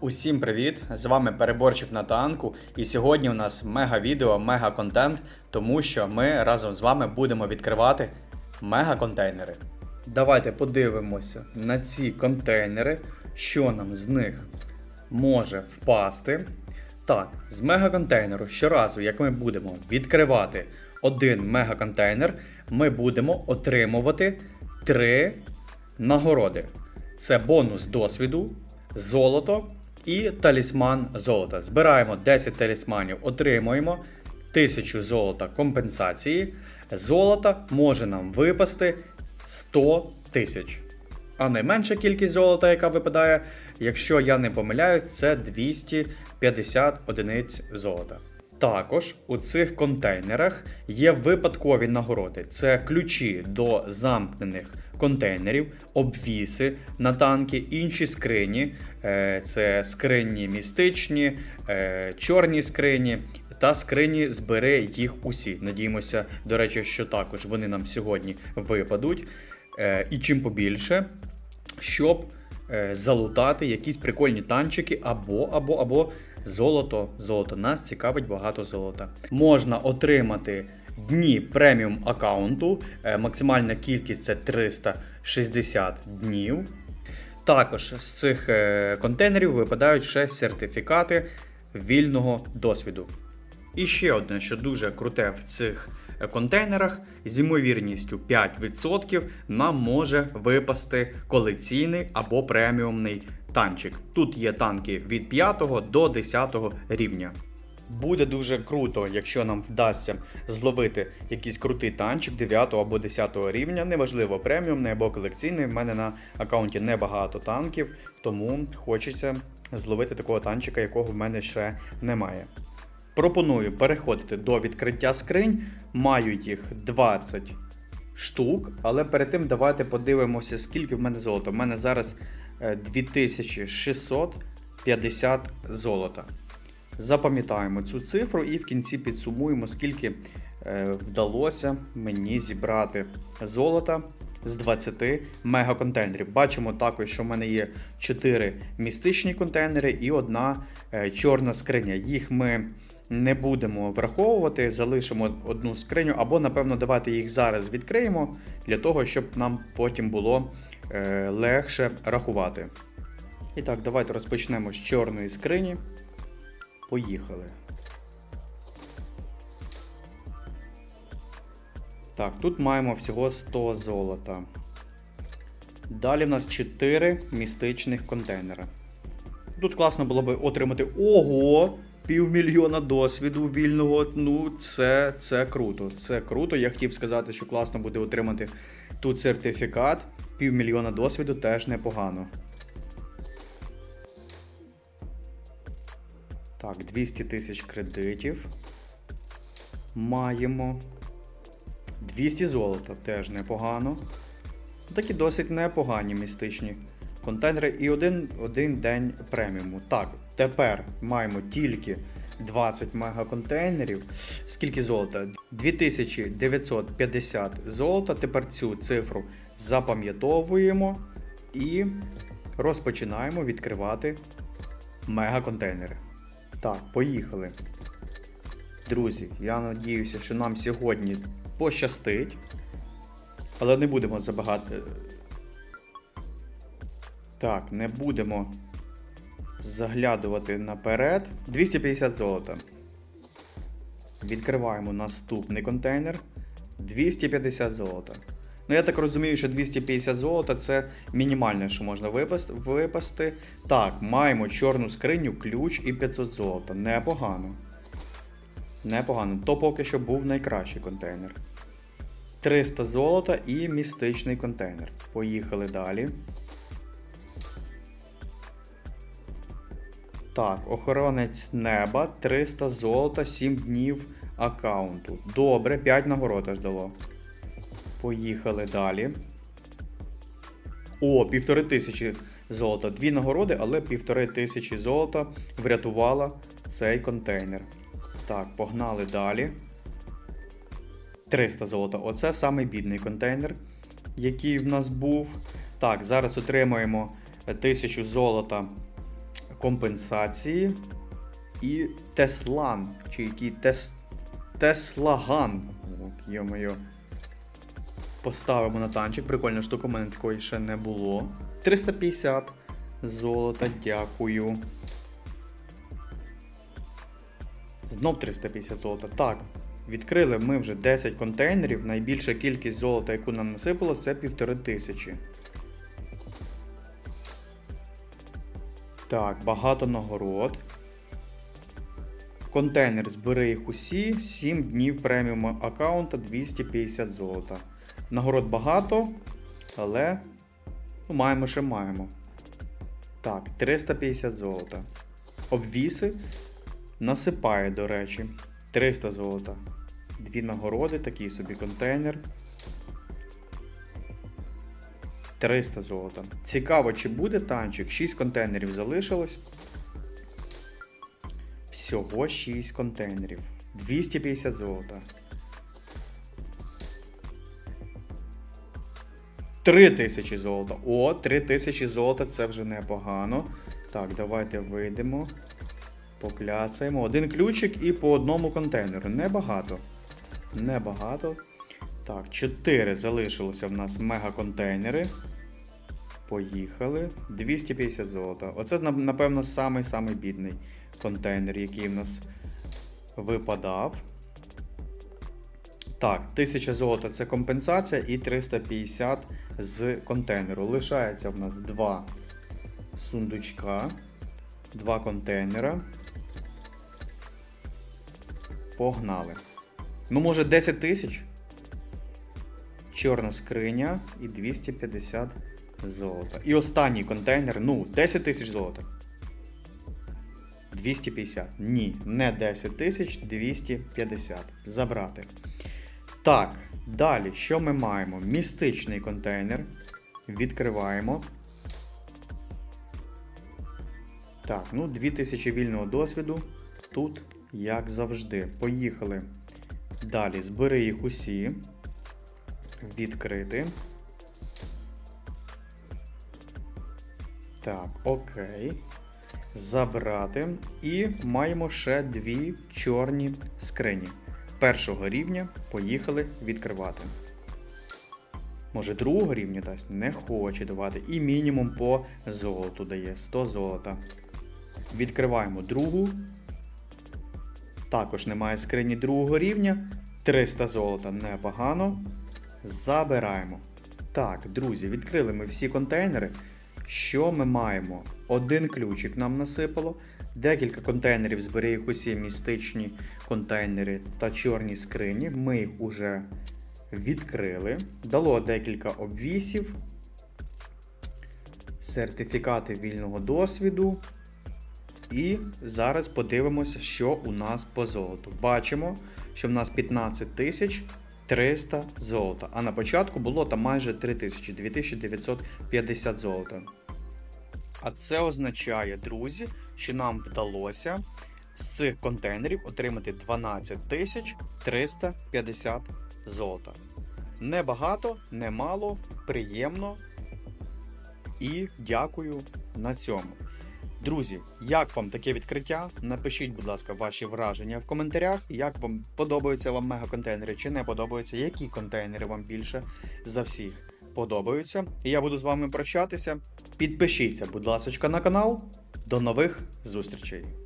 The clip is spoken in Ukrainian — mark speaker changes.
Speaker 1: Усім привіт! З вами переборчик на танку. І сьогодні у нас мега відео, мега контент, тому що ми разом з вами будемо відкривати мега контейнери. Давайте подивимося на ці контейнери, що нам з них може впасти. Так, з мегаконтейнеру щоразу, як ми будемо відкривати один мегаконтейнер, ми будемо отримувати три нагороди. Це бонус досвіду, золото і талісман золота. Збираємо 10 талісманів, отримуємо 1000 золота компенсації. Золота може нам випасти 100 тисяч. А найменша кількість золота, яка випадає, якщо я не помиляюсь, це 250 одиниць золота. Також у цих контейнерах є випадкові нагороди: це ключі до замкнених контейнерів, обвіси на танки, інші скрині, е, це скрині містичні, е, чорні скрині. Та скрині збери їх усі. Надіємося, до речі, що також вони нам сьогодні випадуть. Е, І чим побільше, щоб залутати якісь прикольні танчики або, або, або золото. Золото. Нас цікавить багато золота. Можна отримати дні преміум аккаунту. Е, Максимальна кількість це 360 днів. Також з цих е, контейнерів випадають ще сертифікати вільного досвіду. І ще одне, що дуже круте в цих е, контейнерах, з ймовірністю 5% нам може випасти колекційний або преміумний танчик. Тут є танки від 5 до 10 рівня. Буде дуже круто, якщо нам вдасться зловити якийсь крутий танчик 9 або 10 рівня, неважливо преміумний або колекційний. В мене на аккаунті небагато танків, тому хочеться зловити такого танчика, якого в мене ще немає. Пропоную переходити до відкриття скринь. Маю їх 20 штук, але перед тим давайте подивимося, скільки в мене золота. В мене зараз е, 2650 золота. Запам'ятаємо цю цифру і в кінці підсумуємо, скільки е, вдалося мені зібрати золота з 20 мегаконтейнерів. Бачимо також, що в мене є 4 містичні контейнери і одна е, чорна скриня. Їх ми не будемо враховувати, залишимо одну скриню, або, напевно, давайте їх зараз відкриємо, для того, щоб нам потім було е, легше рахувати. І так, давайте розпочнемо з чорної скрині. Поїхали. Так, тут маємо всього 100 золота. Далі в нас 4 містичних контейнера. Тут класно було би отримати ого! Півмільйона досвіду вільного. Ну, це, це круто. Це круто. Я хотів сказати, що класно буде отримати тут сертифікат. Півмільйона досвіду теж непогано. Так, 200 тисяч кредитів. Маємо. 200 золота теж непогано. Такі досить непогані містичні контейнери і один, один день преміуму. Так, тепер маємо тільки 20 мегаконтейнерів. Скільки золота? 2950 золота. Тепер цю цифру запам'ятовуємо і розпочинаємо відкривати мегаконтейнери. Так, поїхали. Друзі, я надіюся, що нам сьогодні пощастить. Але не будемо забагати. Так, не будемо заглядувати наперед. 250 золота. Відкриваємо наступний контейнер. 250 золота. Ну, я так розумію, що 250 золота це мінімальне, що можна випасти. Так, маємо чорну скриню, ключ і 500 золота. Непогано. Непогано. То поки що був найкращий контейнер. 300 золота і містичний контейнер. Поїхали далі. Так, охоронець неба, 300 золота, 7 днів аккаунту. Добре, 5 нагород аж дало. Поїхали далі. О, півтори тисячі золота. Дві нагороди, але півтори тисячі золота врятувала цей контейнер. Так, погнали далі. 300 золота. Оце самий бідний контейнер, який в нас був. Так, зараз отримаємо 1000 золота компенсації і Теслан. Чи який тес... Теслаган. Йо-моє. Поставимо на танчик. Прикольна штука, у мене такої ще не було. 350 золота, дякую. Знов 350 золота. Так, відкрили ми вже 10 контейнерів. Найбільша кількість золота, яку нам насипало, це півтори тисячі. Так, багато нагород. Контейнер збери їх усі. 7 днів преміум аккаунта 250 золота. Нагород багато, але ну, маємо ще маємо. Так, 350 золота. Обвіси насипає, до речі. 300 золота. Дві нагороди, такий собі контейнер. 300 золота. Цікаво, чи буде танчик. 6 контейнерів залишилось. Всього 6 контейнерів. 250 золота. 3000 золота. О, 3000 золота це вже непогано. Так, давайте вийдемо. Покляцаємо. Один ключик і по одному контейнеру. Небагато. Небагато. Так, 4 залишилося в нас мега-контейнери. Поїхали. 250 золота. Оце, напевно, самий-самий бідний контейнер, який в нас випадав. Так, 1000 золота це компенсація і 350 з контейнеру. Лишається в нас два сундучка, два контейнера. Погнали. Ну, може, 10 тисяч? Чорна скриня і 250 золота. І останній контейнер. Ну, 10 тисяч золота. 250. Ні, не 10 тисяч, 250. Забрати. Так, далі, що ми маємо? Містичний контейнер. Відкриваємо. Так, ну 2000 вільного досвіду. Тут, як завжди. Поїхали. Далі, збери їх усі. Відкрити. Так, окей. Забрати. І маємо ще дві чорні скрині. Першого рівня поїхали відкривати. Може, другого рівня дасть? Не хоче давати. І мінімум по золоту дає 100 золота. Відкриваємо другу. Також немає скрині другого рівня. 300 золота непогано. Забираємо. Так, друзі, відкрили ми всі контейнери. Що ми маємо? Один ключик нам насипало, декілька контейнерів збери їх усі містичні контейнери та чорні скрині. Ми їх уже відкрили. Дало декілька обвісів, сертифікати вільного досвіду. І зараз подивимося, що у нас по золоту. Бачимо, що в нас 15 тисяч 300 золота. А на початку було там майже 3000, 2950 золота. А це означає, друзі, що нам вдалося з цих контейнерів отримати 12 350 золота. Небагато, немало, приємно. І дякую на цьому. Друзі, як вам таке відкриття? Напишіть, будь ласка, ваші враження в коментарях. Як вам подобаються вам мегаконтейнери чи не подобаються, які контейнери вам більше за всіх подобаються. І я буду з вами прощатися. Підпишіться, будь ласка, на канал. До нових зустрічей!